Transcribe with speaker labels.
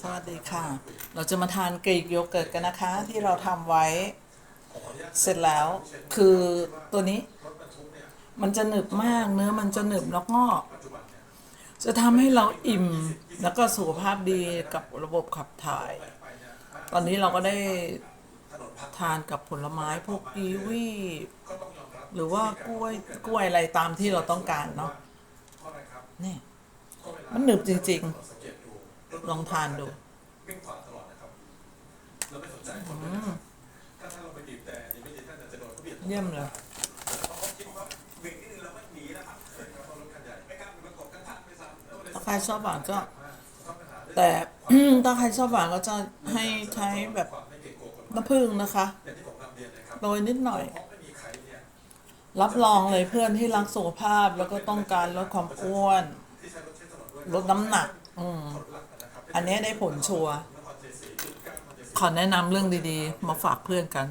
Speaker 1: สวัสดีค่ะ เราจะมาทานกรีกโยเกิร์ตกันนะคะที่เราทำไว้ เสร็จแล้วคือตัวนี้ มันจะหนึบมากเนื้อมันจะหนึบแล้วก็จะทำให้เราอิ่มแล้วก็สุขภาพดีกับระบบขับถ่าย ตอนนี้เราก็ได้ทานกับผลไม้พวกกีวีหรือว่ากล้วยกล้วยอะไรตามที่เราต้องการเนาะนี่มันหนึบจริง ๆ ลองทานดู
Speaker 2: วิ่งขวาตลอดนะครับแล้วไม่สนใจคนเลยนะครับถ้าท่านลงไปบีบแต่นี่ไม่ดีท่านอาจจะโดนเขาเบียด
Speaker 1: เยี่ยมเลย
Speaker 2: เขาคิดว่าเบรกนิดนึงแล้วมันหนีนะครับเออครับเพราะรถคันใหญ่ไม่กล้ามันกดกระทันไปซ้ำแล้วเลย
Speaker 1: ถ้าใครชอบหวานก็
Speaker 2: ต้องปัญหาเรื่อง
Speaker 1: แต่ถ้าใครชอบหวานก็จะให้ใช้แบบ
Speaker 2: ความไม่เก่งกลัวคน
Speaker 1: น้ำผึ้งนะคะ
Speaker 2: อย่างที่ผมนำเรียนเลยครับ
Speaker 1: โรยนิดหน่อย
Speaker 2: เพราะไม่มีใครเนี่ย
Speaker 1: รับรองเลยเพื่อนที่รักสุขภาพแล้วก็ต้องการลดความอ้วน
Speaker 2: ที่ใช้รถใช้ถนนด้วย
Speaker 1: ลดน้ำหนัก อืม อันนี้ได้ผลชัวร์ขอแนะนำเรื่องดีๆ มาฝากเพื่อนกัน